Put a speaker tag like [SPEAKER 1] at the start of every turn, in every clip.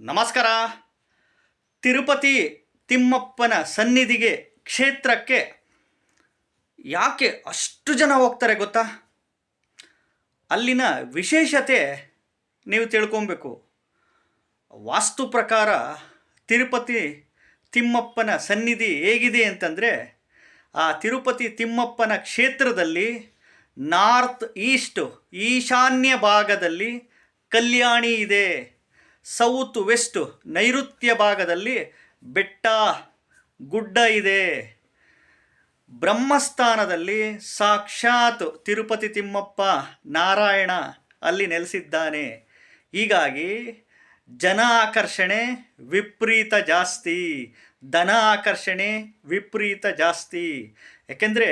[SPEAKER 1] ನಮಸ್ಕಾರ. ತಿರುಪತಿ ತಿಮ್ಮಪ್ಪನ ಸನ್ನಿಧಿಗೆ ಕ್ಷೇತ್ರಕ್ಕೆ ಯಾಕೆ ಅಷ್ಟು ಜನ ಹೋಗ್ತಾರೆ ಗೊತ್ತಾ? ಅಲ್ಲಿನ ವಿಶೇಷತೆ ನೀವು ತಿಳ್ಕೊಬೇಕು. ವಾಸ್ತು ಪ್ರಕಾರ ತಿರುಪತಿ ತಿಮ್ಮಪ್ಪನ ಸನ್ನಿಧಿ ಹೇಗಿದೆ ಅಂತಂದರೆ, ಆ ತಿರುಪತಿ ತಿಮ್ಮಪ್ಪನ ಕ್ಷೇತ್ರದಲ್ಲಿ ನಾರ್ತ್ ಈಸ್ಟ್ ಈಶಾನ್ಯ ಭಾಗದಲ್ಲಿ ಕಲ್ಯಾಣಿ ಇದೆ. ಸೌತ್ ವೆಸ್ಟ್ ನೈಋತ್ಯ ಭಾಗದಲ್ಲಿ ಬೆಟ್ಟ, ಗುಡ್ಡ ಇದೆ. ಬ್ರಹ್ಮಸ್ಥಾನದಲ್ಲಿ ಸಾಕ್ಷಾತ್ ತಿರುಪತಿ ತಿಮ್ಮಪ್ಪ ನಾರಾಯಣ ಅಲ್ಲಿ ನೆಲೆಸಿದ್ದಾನೆ. ಹೀಗಾಗಿ ಜನ ಆಕರ್ಷಣೆ ವಿಪರೀತ ಜಾಸ್ತಿ. ಧನ ಆಕರ್ಷಣೆ ವಿಪರೀತ ಜಾಸ್ತಿ. ಯಾಕೆಂದರೆ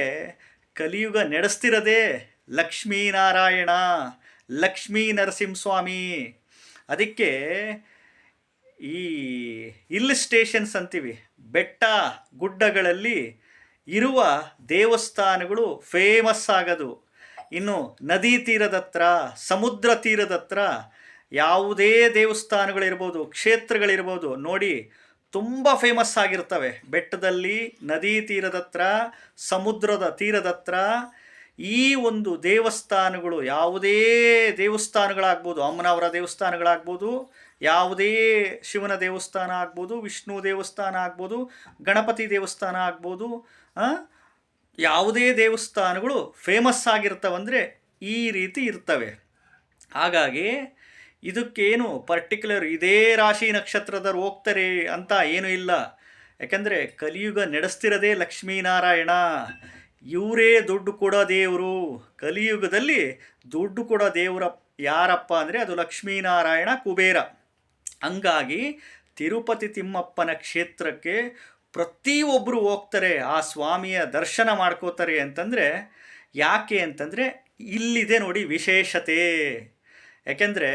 [SPEAKER 1] ಕಲಿಯುಗ ನಡೆಸ್ತಿರೋದೇ ಲಕ್ಷ್ಮೀನಾರಾಯಣ, ಲಕ್ಷ್ಮೀ ನರಸಿಂಹಸ್ವಾಮಿ ಅದಕ್ಕೆ ಈ ಹಿಲ್ ಸ್ಟೇಷನ್ಸ್ ಅಂತೀವಿ, ಬೆಟ್ಟ ಗುಡ್ಡಗಳಲ್ಲಿ ಇರುವ ದೇವಸ್ಥಾನಗಳು ಫೇಮಸ್ ಆಗೋದು. ಇನ್ನು ನದಿ ತೀರದ ಹತ್ರ, ಸಮುದ್ರ ತೀರದ ಹತ್ರ ಯಾವುದೇ ದೇವಸ್ಥಾನಗಳಿರ್ಬೋದು, ಕ್ಷೇತ್ರಗಳಿರ್ಬೋದು, ನೋಡಿ ತುಂಬ ಫೇಮಸ್ ಆಗಿರ್ತವೆ. ಬೆಟ್ಟದಲ್ಲಿ ನದಿ ತೀರದ ಹತ್ರ, ಸಮುದ್ರದ ತೀರದ ಹತ್ರ ಈ ಒಂದು ದೇವಸ್ಥಾನಗಳು ಯಾವುದೇ ದೇವಸ್ಥಾನಗಳಾಗ್ಬೋದು, ಅಮ್ಮನವರ ದೇವಸ್ಥಾನಗಳಾಗ್ಬೋದು, ಯಾವುದೇ ಶಿವನ ದೇವಸ್ಥಾನ ಆಗ್ಬೋದು, ವಿಷ್ಣು ದೇವಸ್ಥಾನ ಆಗ್ಬೋದು, ಗಣಪತಿ ದೇವಸ್ಥಾನ ಆಗ್ಬೋದು ಯಾವುದೇ ದೇವಸ್ಥಾನಗಳು ಫೇಮಸ್ ಆಗಿರ್ತವಂದರೆ ಈ ರೀತಿ ಇರ್ತವೆ. ಹಾಗಾಗಿ ಇದಕ್ಕೇನು ಪರ್ಟಿಕ್ಯುಲರ್ ಇದೇ ರಾಶಿ ನಕ್ಷತ್ರದವ್ರು ಹೋಗ್ತಾರೆ ಅಂತ ಏನೂ ಇಲ್ಲ. ಯಾಕಂದರೆ ಕಲಿಯುಗ ನಡೆಸ್ತಿರೋದೇ ಲಕ್ಷ್ಮೀನಾರಾಯಣ. ಇವರೇ ದುಡ್ಡು ಕೊಡೋ ದೇವರು. ಕಲಿಯುಗದಲ್ಲಿ ದುಡ್ಡು ಕೊಡೋ ದೇವರ ಯಾರಪ್ಪ ಅಂದರೆ ಅದು ಲಕ್ಷ್ಮೀನಾರಾಯಣ ಕುಬೇರ. ಹಂಗಾಗಿ ತಿರುಪತಿ ತಿಮ್ಮಪ್ಪನ ಕ್ಷೇತ್ರಕ್ಕೆ ಪ್ರತಿಯೊಬ್ಬರು ಹೋಗ್ತಾರೆ, ಆ ಸ್ವಾಮಿಯ ದರ್ಶನ ಮಾಡ್ಕೋತಾರೆ ಅಂತಂದರೆ ಯಾಕೆ ಅಂತಂದರೆ ಇಲ್ಲಿದೆ ನೋಡಿ ವಿಶೇಷತೆ. ಯಾಕೆಂದರೆ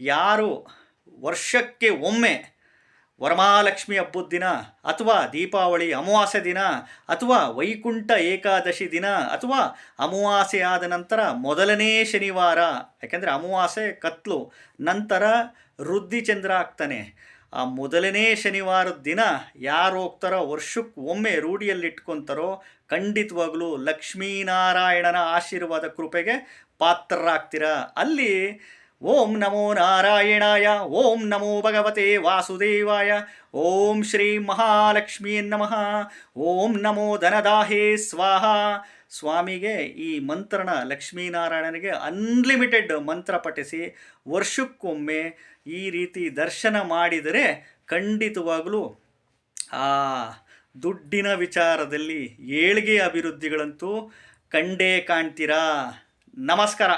[SPEAKER 1] ಯಾರು ವರ್ಷಕ್ಕೆ ಒಮ್ಮೆ ವರಮಹಾಲಕ್ಷ್ಮಿ ಹಬ್ಬದ ದಿನ ಅಥವಾ ದೀಪಾವಳಿ ಅಮಾವಾಸ್ಯೆ ದಿನ ಅಥವಾ ವೈಕುಂಠ ಏಕಾದಶಿ ದಿನ ಅಥವಾ ಅಮಾವಾಸ್ಯೆ ಆದ ನಂತರ ಮೊದಲನೇ ಶನಿವಾರ. ಯಾಕೆಂದರೆ ಅಮಾವಾಸ್ಯೆ ಕತ್ಲು, ನಂತರ ವೃದ್ಧಿಚಂದ್ರ ಆಗ್ತಾನೆ. ಆ ಮೊದಲನೇ ಶನಿವಾರದ ದಿನ ಯಾರು ಹೋಗ್ತಾರೋ ವರ್ಷಕ್ಕೆ ಒಮ್ಮೆ ರೂಢಿಯಲ್ಲಿ ಇಟ್ಕೊತಾರೋ ಖಂಡಿತವಾಗ್ಲೂ ಲಕ್ಷ್ಮೀನಾರಾಯಣನ ಆಶೀರ್ವಾದ ಕೃಪೆಗೆ ಪಾತ್ರರಾಗ್ತೀರ. ಅಲ್ಲಿ ಓಂ ನಮೋ ನಾರಾಯಣಾಯ, ಓಂ ನಮೋ ಭಗವತೆ ವಾಸುದೇವಾಯ, ಓಂ ಶ್ರೀ ಮಹಾಲಕ್ಷ್ಮೀ ನಮಃ, ಓಂ ನಮೋ ಧನದಾಹೇ ಸ್ವಾಹ. ಸ್ವಾಮಿಗೆ ಈ ಮಂತ್ರನ ಲಕ್ಷ್ಮೀನಾರಾಯಣನಿಗೆ ಅನ್ಲಿಮಿಟೆಡ್ ಮಂತ್ರ ಪಠಿಸಿ ವರ್ಷಕ್ಕೊಮ್ಮೆ ಈ ರೀತಿ ದರ್ಶನ ಮಾಡಿದರೆ ಖಂಡಿತವಾಗಲೂ ಆ ದುಡ್ಡಿನ ವಿಚಾರದಲ್ಲಿ ಏಳಿಗೆ ಅಭಿವೃದ್ಧಿಗಳಂತೂ ಕಂಡೇ ಕಾಣ್ತೀರಾ. ನಮಸ್ಕಾರ.